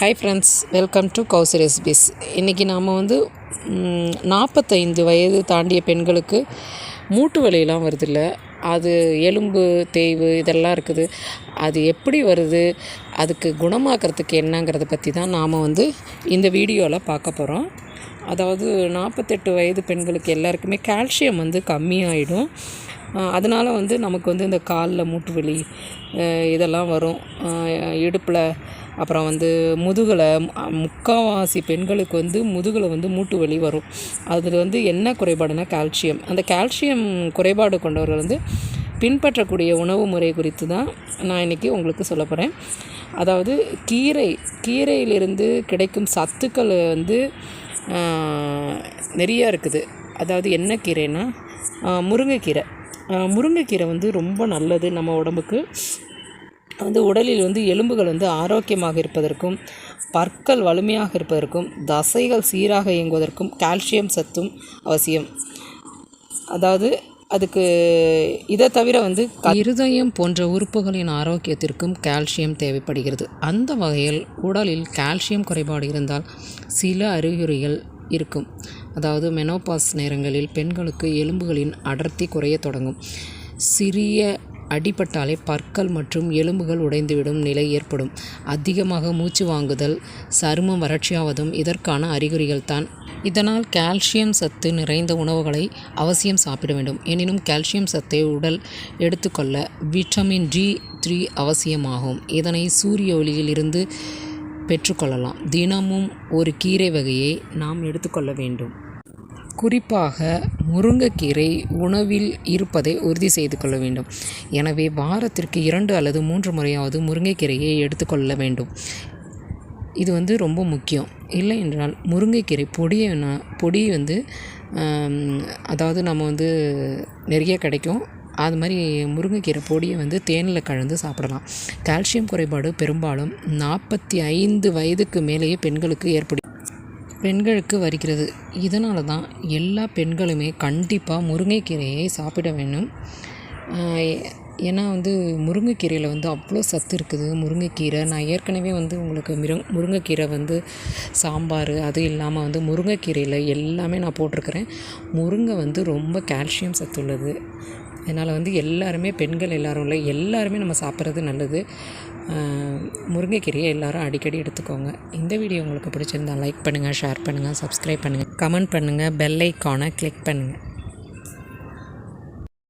Hi friends welcome to Kousi recipes இன்றைக்கி நாம் வந்து நாற்பத்தைந்து வயது தாண்டிய பெண்களுக்கு மூட்டு வலியெல்லாம் வருதில்ல. அது எலும்பு தேய்வு இதெல்லாம் இருக்குது. அது எப்படி வருது? அதுக்கு குணமாக்கிறதுக்கு என்னங்கிறத பற்றி தான் நாம் வந்து இந்த வீடியோவில் பார்க்க போகிறோம் அதாவது நாற்பத்தெட்டு வயது பெண்களுக்கு எல்லாருக்குமே கால்சியம் வந்து கம்மியாயிடும். அதனால் வந்து நமக்கு வந்து இந்த காலில் மூட்டு வலி இதெல்லாம் வரும். இடுப்பில் அப்புறம் வந்து முதுகில் முக்கால்வாசி பெண்களுக்கு வந்து முதுகில் வந்து மூட்டு வலி வரும். அதில் வந்து என்ன குறைபாடுனா கால்சியம். அந்த கால்சியம் குறைபாடு கொண்டவர்கள் வந்து பின்பற்றக்கூடிய உணவு முறை குறித்து தான் நான் இன்றைக்கி உங்களுக்கு சொல்ல போகிறேன் அதாவது கீரை கீரையிலிருந்து கிடைக்கும் சத்துக்கள் வந்து நிறையா இருக்குது. அதாவது என்ன கீரைன்னா முருங்கைக்கீரை. முருங்கைக்கீரை வந்து ரொம்ப நல்லது நம்ம உடம்புக்கு. வந்து உடலில் வந்து எலும்புகள் வந்து ஆரோக்கியமாக இருப்பதற்கும் பற்கள் வலிமையாக இருப்பதற்கும் தசைகள் சீராக இயங்குவதற்கும் கால்சியம் சத்தும் அவசியம். அதாவது அதுக்கு இதை தவிர வந்து இருதயம் போன்ற உறுப்புகளின் ஆரோக்கியத்திற்கும் கால்சியம் தேவைப்படுகிறது. அந்த வகையில் உடலில் கால்சியம் குறைபாடு இருந்தால் சில அறிகுறிகள் இருக்கும். அதாவது மெனோபாஸ் நேரங்களில் பெண்களுக்கு எலும்புகளின் அடர்த்தி குறையத் தொடங்கும். சிறிய அடிபட்டாலே பற்கள் மற்றும் எலும்புகள் உடைந்துவிடும் நிலை ஏற்படும். அதிகமாக மூச்சு வாங்குதல் சருமம் வறட்சியாவதும் இதற்கான அறிகுறிகள் தான். இதனால் கால்சியம் சத்து நிறைந்த உணவுகளை அவசியம் சாப்பிட வேண்டும். எனினும் கால்சியம் சத்தை உடல் எடுத்துக்கொள்ள விட்டமின் டி த்ரீ அவசியமாகும். இதனை சூரிய ஒளியில் இருந்து பெற்றுக்கொள்ளலாம். தினமும் ஒரு கீரை வகையை நாம் எடுத்துக்கொள்ள வேண்டும். குறிப்பாக முருங்கைக்கீரை உணவில் இருப்பதை உறுதி செய்து கொள்ள வேண்டும். எனவே வாரத்திற்கு இரண்டு அல்லது மூன்று முறையாவது முருங்கைக்கீரையை எடுத்துக்கொள்ள வேண்டும். இது வந்து ரொம்ப முக்கியம். இல்லை என்றால் முருங்கைக்கீரை பொடியை நான் பொடி வந்து அதாவது நம்ம வந்து நிறைய கிடைக்கும். அது மாதிரி முருங்கைக்கீரை பொடியை வந்து தேனில் கலந்து சாப்பிடலாம். கால்சியம் குறைபாடு பெரும்பாலும் நாற்பத்தி ஐந்து வயதுக்கு மேலேயே பெண்களுக்கு ஏற்படும் பெண்களுக்கு வருகிறது. இதனால தான் எல்லா பெண்களுமே கண்டிப்பாக முருங்கைக்கீரையை சாப்பிட வேண்டும். ஏன்னா வந்து முருங்கைக்கீரையில் வந்து அவ்வளோ சத்து இருக்குது. முருங்கைக்கீரை நான் ஏற்கனவே வந்து உங்களுக்கு மிரு முருங்கைக்கீரை வந்து சாம்பார் அது இல்லாமல் வந்து முருங்கைக்கீரையில் எல்லாமே நான் போட்டிருக்கிறேன். முருங்கை வந்து ரொம்ப கால்சியம் சத்து உள்ளது. அதனால் வந்து எல்லாருமே பெண்கள் எல்லாரும் இல்லை எல்லாருமே நம்ம சாப்பிட்றது நல்லது. முருங்கைக்கீரையை எல்லாரும் அடிக்கடி எடுத்துக்கோங்க. இந்த வீடியோ உங்களுக்கு பிடிச்சிருந்தா லைக் பண்ணுங்கள் ஷேர் பண்ணுங்கள் சப்ஸ்கிரைப் பண்ணுங்கள் கமெண்ட் பண்ணுங்கள் பெல் ஐக்கானை கிளிக் பண்ணுங்கள்